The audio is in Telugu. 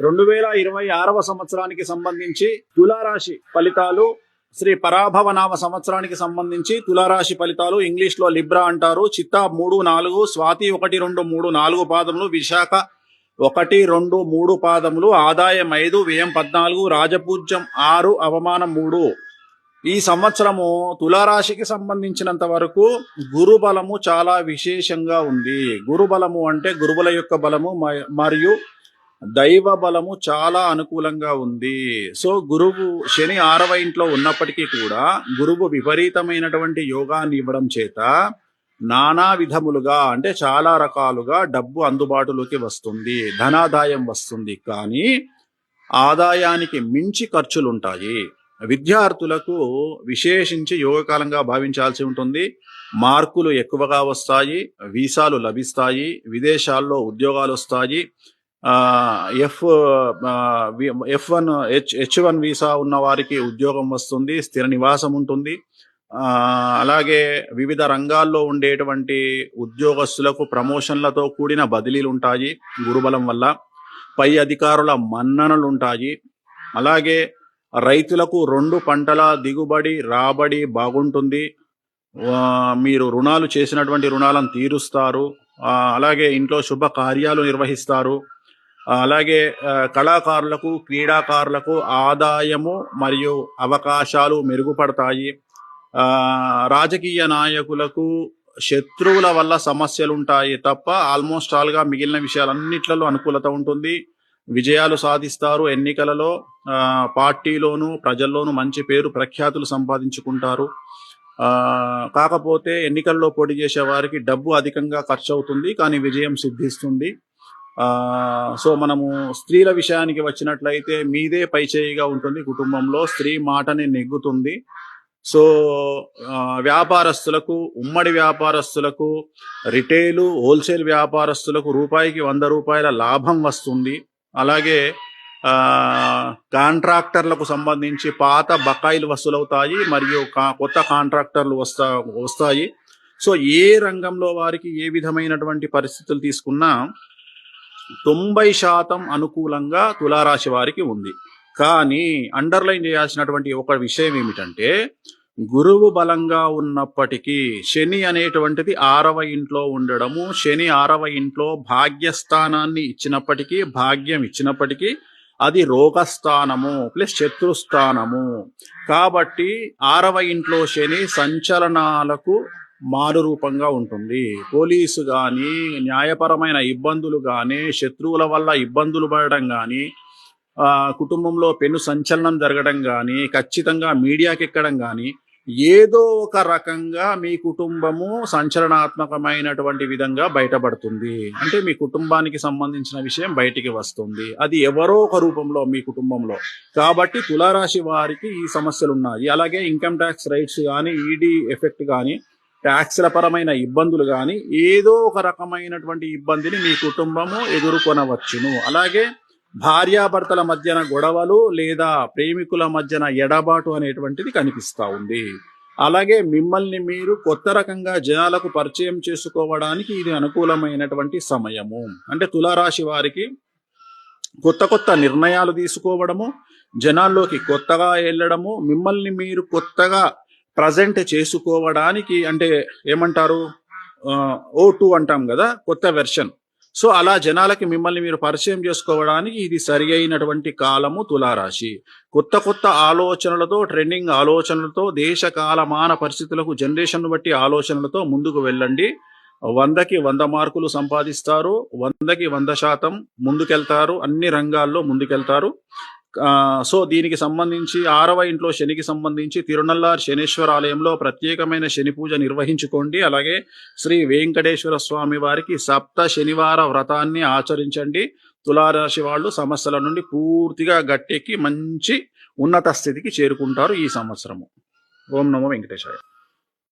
రెండు వేల ఇరవై ఆరవ సంవత్సరానికి సంబంధించి తులారాశి ఫలితాలు శ్రీ పరాభవనామ సంవత్సరానికి సంబంధించి తులారాశి ఫలితాలు ఇంగ్లీష్లో లిబ్రా అంటారు. చిత్తా మూడు నాలుగు స్వాతి ఒకటి రెండు మూడు నాలుగు పాదములు విశాఖ ఒకటి రెండు మూడు పాదములు ఆదాయం ఐదు వ్యయం పద్నాలుగు రాజపూజ్యం ఆరు అవమానం మూడు. ఈ సంవత్సరము తులారాశికి సంబంధించినంత వరకు గురుబలము చాలా విశేషంగా ఉంది. గురుబలము అంటే గురువుల యొక్క బలము మ- మరియు దైవ బలము చాలా అనుకూలంగా ఉంది. సో గురువు శని ఆరవ ఇంట్లో ఉన్నప్పటికీ కూడా గురువు విపరీతమైనటువంటి యోగాన్ని ఇవ్వడం చేత నానా విధములుగా అంటే చాలా రకాలుగా డబ్బు అందుబాటులోకి వస్తుంది ధనాదాయం వస్తుంది. కానీ ఆదాయానికి మించి ఖర్చులుంటాయి. విద్యార్థులకు విశేషించి యోగకాలంగా భావించాల్సి ఉంటుంది. మార్కులు ఎక్కువగా వస్తాయి వీసాలు లభిస్తాయి విదేశాల్లో ఉద్యోగాలు వస్తాయి. F V- F one H H one visa ఉన్న వారికి ఉద్యోగం వస్తుంది స్థిర నివాసం ఉంటుంది. అలాగే వివిధ రంగాల్లో ఉండేటువంటి ఉద్యోగస్తులకు ప్రమోషన్లతో కూడిన బదిలీలు ఉంటాయి గురుబలం వల్ల. పై అధికారుల మన్ననలు ఉంటాయి. అలాగే రైతులకు రెండు పంటల దిగుబడి రాబడి బాగుంటుంది. మీరు రుణాలు చేసినటువంటి రుణాలను తీరుస్తారు. అలాగే ఇంట్లో శుభ కార్యాలు నిర్వహిస్తారు. అలాగే కళాకారులకు క్రీడాకారులకు ఆదాయము మరియు అవకాశాలు మెరుగుపడతాయి. రాజకీయ నాయకులకు శత్రువుల వల్ల సమస్యలు ఉంటాయి తప్ప ఆల్మోస్ట్ ఆల్గా మిగిలిన విషయాలన్నిట్లలో అనుకూలత ఉంటుంది. విజయాలు సాధిస్తారు ఎన్నికలలో. పార్టీలోను ప్రజల్లోనూ మంచి పేరు ప్రఖ్యాతులు సంపాదించుకుంటారు. కాకపోతే ఎన్నికల్లో పోటీ చేసే వారికి డబ్బు అధికంగా ఖర్చు అవుతుంది కానీ విజయం సిద్ధిస్తుంది. సో మనము స్త్రీల విషయానికి వచ్చినట్లయితే మీదే పైచేయిగా ఉంటుంది కుటుంబంలో. స్త్రీ మాటని నెగ్గుతుంది. సో వ్యాపారస్తులకు ఉమ్మడి వ్యాపారస్తులకు రిటైలు హోల్సేల్ వ్యాపారస్తులకు రూపాయికి వంద రూపాయల లాభం వస్తుంది. అలాగే కాంట్రాక్టర్లకు సంబంధించి పాత బకాయిలు వసూలవుతాయి మరియు కా- కొత్త కాంట్రాక్టర్లు వస్తా వస్తాయి. సో ఏ రంగంలో వారికి ఏ విధమైనటువంటి పరిస్థితులు తీసుకున్నా తొంభై శాతం అనుకూలంగా తులారాశి వారికి ఉంది. కానీ అండర్లైన్ చేయాల్సినటువంటి ఒక విషయం ఏమిటంటే గురువు బలంగా ఉన్నప్పటికీ శని అనేటువంటిది ఆరవ ఇంట్లో ఉండడము శని ఆరవ ఇంట్లో భాగ్యస్థానాన్ని ఇచ్చినప్పటికీ భాగ్యం ఇచ్చినప్పటికీ అది రోగస్థానము ప్లస్ శత్రుస్థానము. కాబట్టి ఆరవ ఇంట్లో శని సంచలనాలకు మారు రూపంగా ఉంటుంది. పోలీసు కానీ న్యాయపరమైన ఇబ్బందులు కానీ శత్రువుల వల్ల ఇబ్బందులు పడడం కానీ కుటుంబంలో పెను సంచలనం జరగడం కానీ ఖచ్చితంగా మీడియాకి ఎక్కడం కానీ ఏదో ఒక రకంగా మీ కుటుంబము సంచలనాత్మకమైనటువంటి విధంగా బయటపడుతుంది. అంటే మీ కుటుంబానికి సంబంధించిన విషయం బయటికి వస్తుంది. అది ఎవరో ఒక రూపంలో మీ కుటుంబంలో. కాబట్టి తులారాశి వారికి ఈ సమస్యలు ఉన్నాయి అలాగే ఇన్కమ్ ట్యాక్స్ రైట్స్ కానీ ఈడీ ఎఫెక్ట్ కానీ ట్యాక్స్ల పరమైన ఇబ్బందులు కానీ ఏదో ఒక రకమైనటువంటి ఇబ్బందిని మీ కుటుంబము ఎదుర్కొనవచ్చును. అలాగే భార్యాభర్తల మధ్యన గొడవలు లేదా ప్రేమికుల మధ్యన ఎడబాటు అనేటువంటిది కనిపిస్తూ ఉంది. అలాగే మిమ్మల్ని మీరు కొత్త రకంగా జనాలకు పరిచయం చేసుకోవడానికి ఇది అనుకూలమైనటువంటి సమయము. అంటే తులారాశి వారికి కొత్త కొత్త నిర్ణయాలు తీసుకోవడము జనాల్లోకి కొత్తగా వెళ్ళడము మిమ్మల్ని మీరు కొత్తగా ప్రజెంట్ చేసుకోవడానికి అంటే ఏమంటారు? ఓ టూ అంటాం కదా కొత్త వెర్షన్. సో అలా జనాలకి మిమ్మల్ని మీరు పరిచయం చేసుకోవడానికి ఇది సరి అయినటువంటి కాలము తులారాశి. కొత్త కొత్త ఆలోచనలతో ట్రెండింగ్ ఆలోచనలతో దేశ కాలమాన పరిస్థితులకు జనరేషన్ బట్టి ఆలోచనలతో ముందుకు వెళ్ళండి. వందకి వంద మార్కులు సంపాదిస్తారు వందకి వంద శాతం ముందుకెళ్తారు అన్ని రంగాల్లో ముందుకెళ్తారు. సో దీనికి సంబంధించి ఆరవ ఇంట్లో శనికి సంబంధించి తిరునల్లార్ శనేశ్వర ఆలయంలో ప్రత్యేకమైన శని పూజ నిర్వహించుకోండి. అలాగే శ్రీ వెంకటేశ్వర స్వామి వారికి సప్త శనివార వ్రతాన్ని ఆచరించండి. తులారాశి వాళ్ళు సమస్యల నుండి పూర్తిగా గట్టెక్కి మంచి ఉన్నత స్థితికి చేరుకుంటారు ఈ సంవత్సరము. ఓం నమో వెంకటేశాయ.